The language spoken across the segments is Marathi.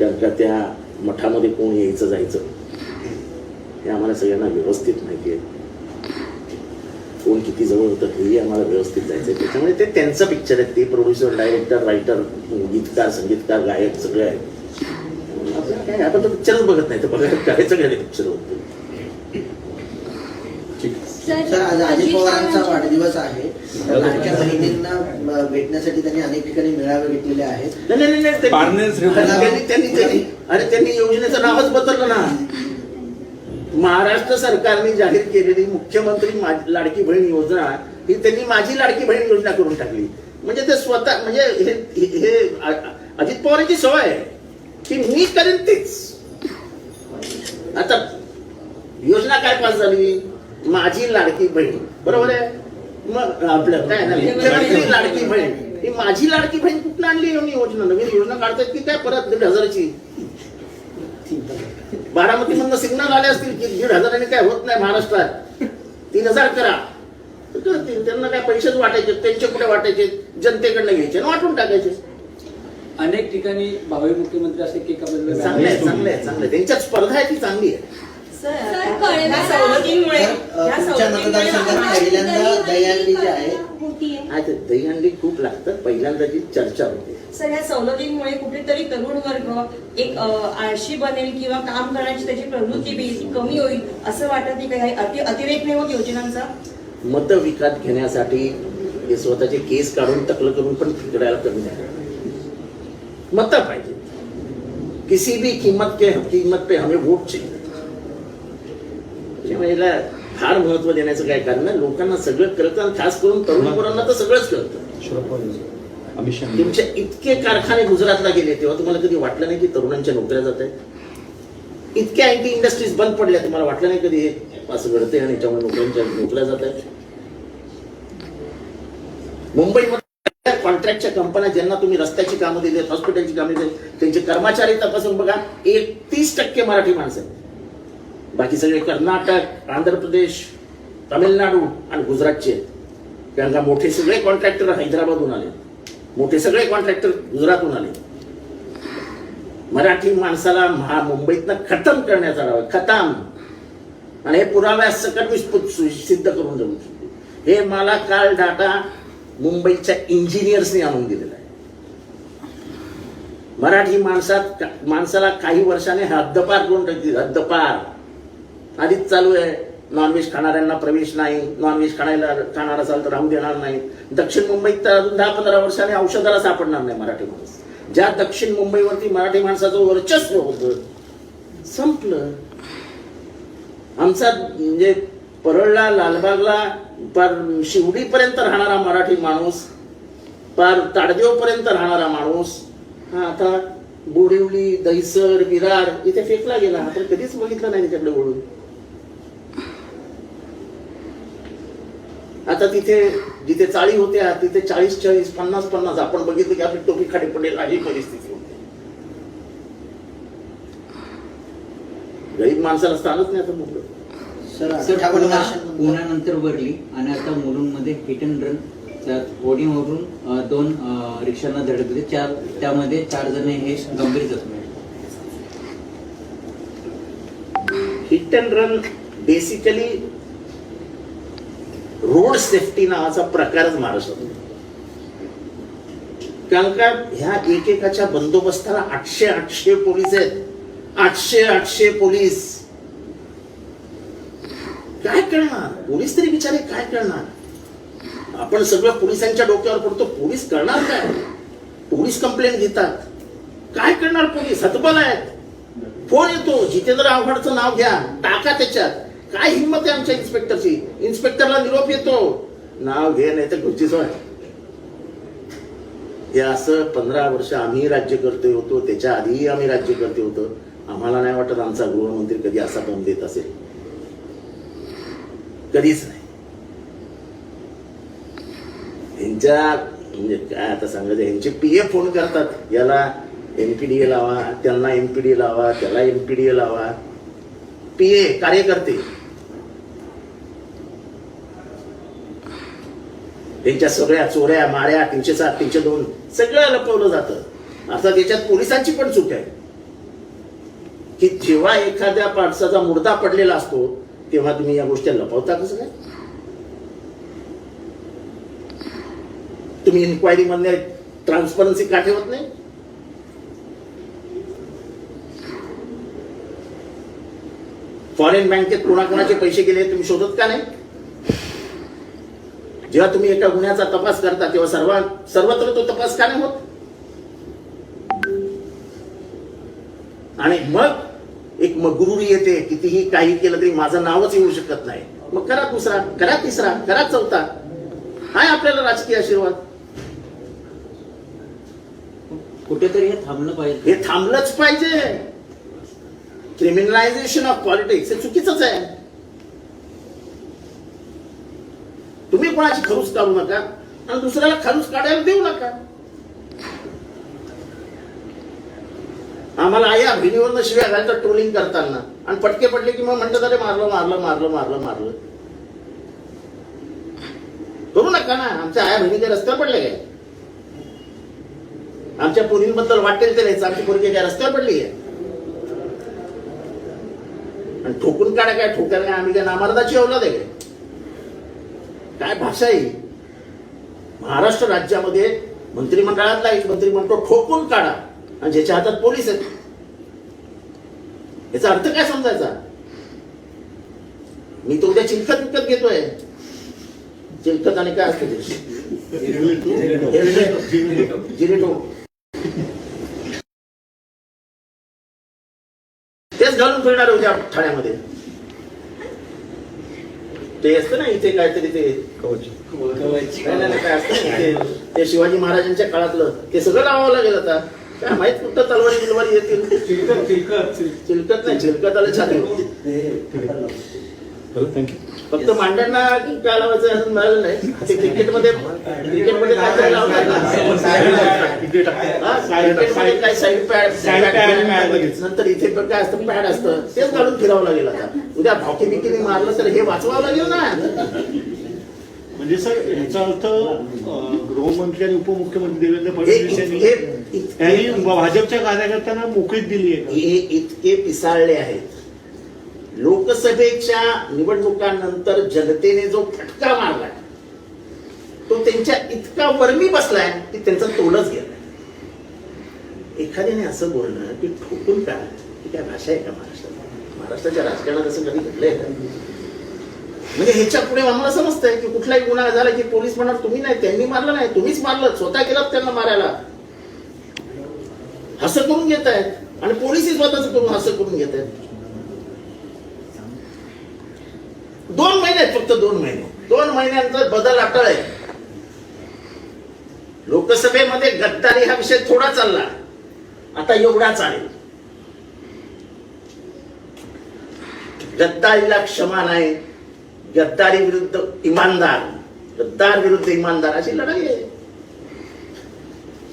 कारण का त्या मठामध्ये कोण यायचं जायचं? हे आम्हाला सगळ्यांना व्यवस्थित माहिती आहे. कोण किती जवळ होतं हेही आम्हाला व्यवस्थित जायचं आहे. त्याच्यामुळे ते त्यांचं पिक्चर आहे. ते प्रोड्युसर डायरेक्टर रायटर गीतकार संगीतकार गायक सगळे आहेत. आपण काय आपण तर पिक्चरच बघत नाही. तर बघायला करायचं काय पिक्चर होतं? सर आज अजित पवारांचा वाढदिवस आहे. तर लाडक्या बहिणींना भेटण्यासाठी त्यांनी अनेक ठिकाणी मेळावे घेतलेले आहेत. नाही, नाही, नाही, नाही, त्यांनी- अरे, त्यांनी त्यांनी त्यांनी अरे त्यांनी योजनेचं नावच बदललं ना. महाराष्ट्र सरकारने जाहीर केलेली मुख्यमंत्री मा- लाडकी बहीण योजना ही त्यांनी माझी लाडकी बहीण योजना करून टाकली. म्हणजे ते स्वतः म्हणजे हे हे- हे अ- अजित पवारांची सवय आहे. की मी करेन तेच. आता योजना काय पास झाली? माझी लाडकी बहीण. बरोबर आहे? मग आपलं काय ना लाडकी बहीण. ही माझी लाडकी बहीण कुठं आणली ही योजना? नवीन योजना काढतायत की काय परत दीड हजाराची? बारामती मधनं सिग्नल आले असतील की दीड हजाराने काय होत नाही महाराष्ट्रात? तीन हजार करा. त्यांना काय पैसेच वाटायचे? त्यांचे कुठे वाटायचे? जनतेकडनं घ्यायचे आणि वाटून टाकायचे. अनेक ठिकाणी भावी मुख्यमंत्री असे केकाबद्दल चांगले आहे चांगले आहे चांगले. त्यांच्यात स्पर्धा आहे ती चांगली आहे. सर, कळलं. ह्या सवलतींमुळे तर अ, ह्या तुमच्या सवलतींमुळे मतदारसंघात पहिल्यांदा दहीहंडी जी आहे होतीये. दहीहंडी खूप चर्चा होते. सर ह्या सवलतींमुळे कुठेतरी तरुण वर्ग एक अ, आळशी बनेल किंवा काम करण्याची त्याची प्रवृत्ती बी- कमी होईल असं वाटत नाही का? अति अतिरेक नाही होत योजनांचा? मत विकत घेण्यासाठी हे स्वतःचे केस काढून टकलं करून पण फिरायला कमी नाही. मत पाहिजे किसी भी कीमत के कीमत पे हमें वोट चाहिए. त्याच्यामुळे याला फार महत्त्व देण्याचं काय कारण नाही? लोकांना सगळं कळतं आणि खास करून तरुण पोरांना तर सगळंच कळतं. अमित शहा तुमचे इतके कारखाने गुजरातला गेले तेव्हा तुम्हाला कधी वाटलं नाही की तरुणांच्या नोकऱ्या जात आहेत? इतक्या आय टी इंडस्ट्रीज बंद पडल्या तुम्हाला वाटलं नाही कधी हे असं घडतंय आणि याच्यामुळे नोकऱ्यांच्या नोकऱ्या जात आहेत? मुंबईमध्ये कॉन्ट्रॅक्टच्या कंपन्या ज्यांना तुम्ही रस्त्याची कामं दिली हॉस्पिटलची कामं दिली त्यांचे कर्मचारी तपासून बघा एक तीस टक्के मराठी माणसं आहेत. बाकी सगळे कर्नाटक आंध्र प्रदेश तामिळनाडू आणि गुजरातचे आहेत. कारण का मोठे सगळे कॉन्ट्रॅक्टर हैदराबादहून आले. मोठे सगळे कॉन्ट्रॅक्टर गुजरातहून आले. मराठी माणसाला महा मुंबईतनं खतम करण्याचा डाव खतम. आणि हे पुराव्या सकट मी सु- सिद्ध करून जाऊ शकतो. हे मला काल डाटा मुंबईच्या इंजिनियर्सनी आणून दिलेला आहे. मराठी माणसात माणसाला काही वर्षाने हद्दपार करून टाकतील हद्दपार. आधीच चालू आहे. नॉनव्हेज खाणाऱ्यांना प्रवेश नाही. नॉनव्हेज खाणायला खाणार असाल तर राहू देणार नाही दक्षिण मुंबईत तर अजून दहा पंधरा वर्षाने औषधाला सापडणार नाही मराठी माणूस. ज्या दक्षिण मुंबईवरती मराठी माणसाचं वर्चस्व होत संपलं. आमचा म्हणजे परळला लालबागला पार शिवडीपर्यंत राहणारा मराठी माणूस पार ताडदेवपर्यंत राहणारा माणूस हा आता बोरिवली दहिसर विरार इथे फेकला गेला. आपण कधीच बघितलं नाही त्याच्याकडे वळून. आता तिथे जिथे चाळी होत्या तिथे चाळीस चाळीस पन्नास पन्नास आपण बघितलं की आपली टोपी खाली पडेल अशी परिस्थिती. होती गरीब माणसाला स्थानच नाही आता मुलं पुण्यानंतर वरली आणि आता मुलुंडमध्ये हिट अँड रन अ, दोन रिक्षांना धडकले चार त्यामध्ये चार जण हे गंभीर जखमी. Hit and run basically road safety नावाचा प्रकारच महाराष्ट्रात कारण का ह्या एकेकाच्या बंदोबस्ताला आठशे आठशे पोलीस आहेत. आठशे आठशे पोलीस. काय करणार? पोलीस तरी बिचारे काय करणार? आपण सगळं पोलिसांच्या डोक्यावर पडतो. पोलीस करणार काय? पोलीस कंप्लेंट घेतात. काय करणार पोलीस? हतबल आहेत. फोन येतो. जितेंद्र आव्हाडचं नाव घ्या. टाका त्याच्यात. काय हिंमत आहे आमच्या इन्स्पेक्टरची इन्स्पेक्टरला निरोप येतो. नाव घे नाही तर घरची सोय हे असं पंधरा वर्ष आम्ही राज्यकर्ते होतो त्याच्या आधीही आम्ही राज्यकर्ते होतो. आम्हाला नाही वाटत आमचा गृहमंत्री कधी असा दम देत असेल. कधीच नाही. यांच्या म्हणजे काय आता सांगायचं यांचे पीए फोन करतात. याला एमपीडीए लावा त्यांना एमपीडीए लावा त्याला एमपीडीए लावा. पीए कार्यकर्ते. त्यांच्या सगळ्या चोऱ्या माऱ्या तीनशे सात तीनशे दोन सगळं लपवलं जातं. अर्थात याच्यात पोलिसांची पण चूक आहे. की जेव्हा एखाद्या माणसाचा मुर्दा पडलेला असतो तेव्हा तुम्ही या गोष्टी लपवता कसं काय? तुम्ही इन्क्वायरी मध्ये ट्रान्सपरन्सी का ठेवत नाही? फॉरेन बँकेत कोणाकोणाचे पैसे गेले तुम्ही शोधत का नाही? जेव्हा तुम्ही एका गुन्ह्याचा तपास करता तेव्हा सर्व सर्वत्र तो तपास का नाही होत? आणि मग एक मगरुरी येते कितीही काही केलं तरी माझं नावच येऊ शकत नाही. मग करा दुसरा करा तिसरा करा चौथा. हाय आपल्याला राजकीय आशीर्वाद. कुठेतरी हे थांबलं पाहिजे. हे थांबलंच पाहिजे. क्रिमिनलायझेशन ऑफ पॉलिटिक्स हे चुकीचंच आहे. तुम्ही कोणाची खरूच काढू नका आणि दुसऱ्याला खरूस काढायला देऊ नका. आम्हाला आई अभिनयवरनं शिव्या घालतात ट्रोलिंग करताना. आणि पटके पडले की मग म्हणतात अरे मारलं मारलं मारलं मारलं मारलं. करू नका ना. आमच्या आया बहिणी काय रस्त्यावर पडल्या काय? आमच्या पोरींबद्दल वाटेल ते नाही आमची पोरगी काय रस्त्यावर पडली आहे आणि ठोकून काढा काय? ठोकायला काय आम्ही काय नामार्दाची अवलाद आहे काय? काय भाषा आहे? महाराष्ट्र राज्यामध्ये मंत्रिमंडळातला एक मंत्री म्हणतो ठोकून काढा. आणि ज्याच्या हातात पोलीस आहेत. याचा अर्थ काय समजायचा? मी तो उद्या चिलखत विकत घेतोय. चिलखत आणि काय असतं जिरेटो तेच घालून फिरणार उद्या ठाण्यामध्ये. ते असतं ना इथे काहीतरी ते नाही, काय असतं ना ते- ते शिवाजी महाराजांच्या काळातलं. ते सगळं लावावं लागेल आता. काय माहीत कुठं तलवारी बिलवारी येतील. चिलकत नाही चिलकत आलं छान फक्त मांड्यांना काय लावायचं अजून मिळालं नाही. ते क्रिकेटमध्ये क्रिकेटमध्ये काय काय लावतात? हा. नंतर इथे पण काय असतं पॅड असतं. तेच घालून फिरावं लागेल आता. उद्या भाकी बिकीने मारलं तर हे वाचवावं लागेल ना. म्हणजे सर याचा अर्थ गृहमंत्री आणि उपमुख्यमंत्री देवेंद्र फडणवीस यांनी भाजपच्या कार्यकर्त्यांना मोकळीक दिली आहे. का? हे इतके पिसाळले आहेत. लोकसभेच्या निवडणुकांनंतर जनतेने जो फटका मारलाय तो त्यांच्या इतका वर्मी बसलाय की त्यांचा तोलच गेलाय एखाद्याने असं बोलणं की ठोकून काय ही काय भाषा आहे का महाराष्ट्रात महाराष्ट्राच्या राजकारणात असं कधी घडलंय? म्हणजे ह्याच्या पुढे आम्हाला समजतंय की कुठलाही गुन्हा झाला की पोलीस म्हणणार तुम्ही नाही त्यांनी मारलं नाही तुम्हीच मारलं स्वतः केलं त्यांना मारायला. असं करून घेत आहेत आणि पोलीसही स्वतःच करून असं करून घेत आहेत. दोन महिने आहेत फक्त दोन महिने. दोन महिन्यांचा बदल अटळ आहे. लोकसभेमध्ये गद्दारी हा विषय थोडा चालला. आता एवढा चालेल. गद्दारीला क्षमा नाही. गद्दारी विरुद्ध इमानदार. गद्दार विरुद्ध इमानदार अशी लढाई आहे.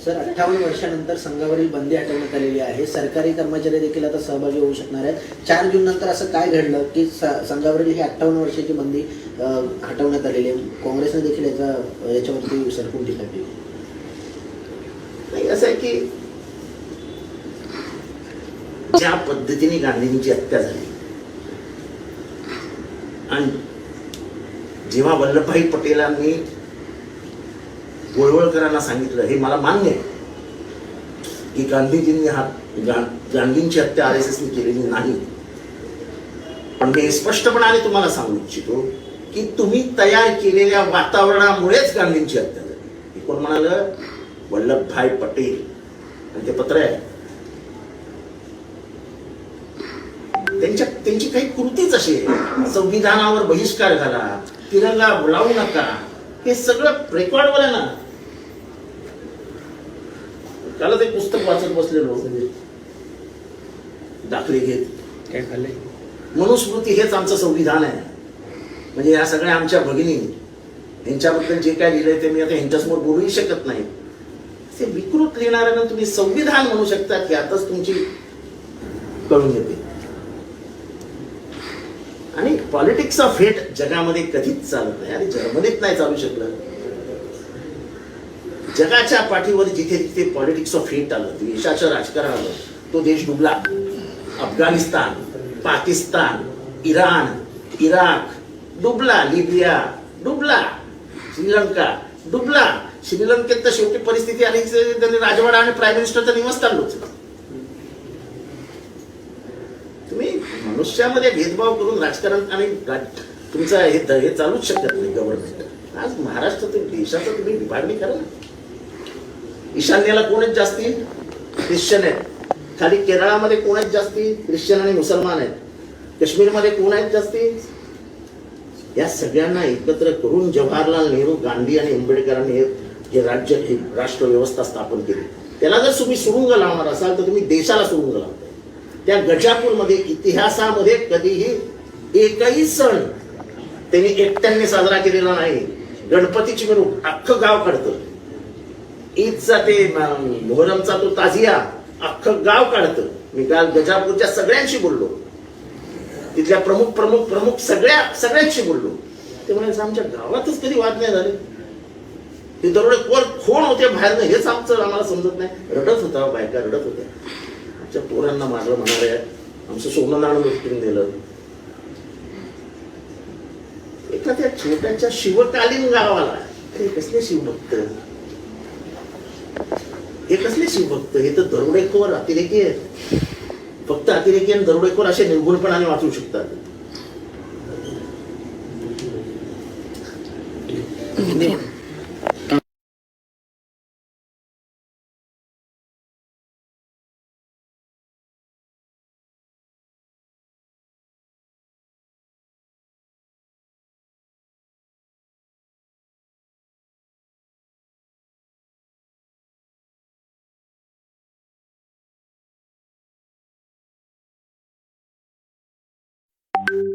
सर अठ्ठावन्न वर्षानंतर संघावरील बंदी हटवण्यात आलेली आहे. सरकारी कर्मचारी देखील आता सहभागी होऊ शकणार आहेत. चार जून नंतर असं काय घडलं की संघावरील ही अठ्ठावन्न वर्षाची बंदी हटवण्यात आलेली आहे? काँग्रेसने देखील याचा याच्यावरती सरकून टीका केली. नाही असं आहे की ज्या पद्धतीने गांधींची हत्या झाली आणि जेव्हा वल्लभभाई पटेलांनी गोळवळकरांना सांगितलं हे मला मान्य आहे की गांधीजींनी हा गा- गांधींची हत्या आर एस एसने केलेली नाही. पण मी स्पष्टपणाने तुम्हाला सांगू इच्छितो की तुम्ही तयार केलेल्या वातावरणामुळेच गांधींची हत्या झाली. कोण म्हणाल? वल्लभभाई पटेल. आणि ते पत्र आहे. त्यांच्या त्यांची काही कृतीच अशी संविधानावर बहिष्कार घाला तिरंगा बोलावू नका. हे सगळं रेकॉर्डवर आहे ना. कालच एक पुस्तक वाचत बसलेलो दाखले घेत. मनुस्मृती हेच आमचं संविधान आहे. म्हणजे या सगळ्या आमच्या भगिनी यांच्याबद्दल जे काय लिहिलंय ते मी आता यांच्यासमोर बोलूही शकत नाही. ते विकृत लिहिणाऱ्यांना तुम्ही संविधान म्हणू शकता की आताच तुमची कळून येते. पॉलिटिक्स ऑफ हेट जगामध्ये कधीच चालत नाही आणि जर्मनीत नाही चालू शकलं जगाच्या पाठीवर जिथे जिथे पॉलिटिक्स ऑफ हेट आलं देशाचं राजकारण आलं तो देश डुबला. अफगाणिस्तान पाकिस्तान इराण इराक डुबला लिबिया डुबला. श्रीलंका डुबला. श्रीलंकेत तर शेवटी परिस्थिती आली त्यांनी राजवाडा आणि प्राईम मिनिस्टरचं निवासस्थान लोचलं तुम्ही मनुष्यामध्ये भेदभाव करून राजकारण आणि तुमचं हे हे चालूच शकत नाही गव्हर्नमेंट आज महाराष्ट्रातील देशाचं तुम्ही विभागणी करा ईशान्येला कोण आहेत जास्ती? ख्रिश्चन आहेत. खाली केरळामध्ये कोण आहेत जास्ती? ख्रिश्चन आणि मुसलमान आहेत. काश्मीरमध्ये कोण आहेत जास्ती? या सगळ्यांना एकत्र करून जवाहरलाल नेहरू गांधी आणि आंबेडकरांनी हे हे राज्य हे राष्ट्र व्यवस्था स्थापन केली. त्याला जर तुम्ही सुरुंग लावणार असाल तर तुम्ही देशाला सुरुंग लावा. त्या गजापूरमध्ये इतिहासामध्ये कधीही एकही सण त्यांनी एकट्याने साजरा केलेला नाही. गणपतीची मिरवणूक अख्खं गाव काढतं. ईदचा ते मोहरमचा तो ताजिया अख्खं गाव काढतं. मी काल गजापूरच्या सगळ्यांशी बोललो. तिथल्या प्रमुख प्रमुख प्रमुख सगळ्या सगळ्यांशी बोललो. ते म्हणाले आमच्या गावातच कधी वाद नाही झाले? ते दरोडे कोण कोण होते बाहेरनं हेच आमचं आम्हाला समजत नाही. रडत होता बायका रडत होत्या. आमच्या पोरांना मारलं म्हणाऱ्या आमचं सोनं नाणं लुटून दिलं. एखाद्या छोट्याच्या शिवकालीन गावाला हे कसले शिवभक्त? हे कसले शिवभक्त? हे तर दरोडेखोर अतिरेकी आहेत. फक्त अतिरेकी आणि दरोडेखोर असे निर्गुणपणाने वाचू शकतात. you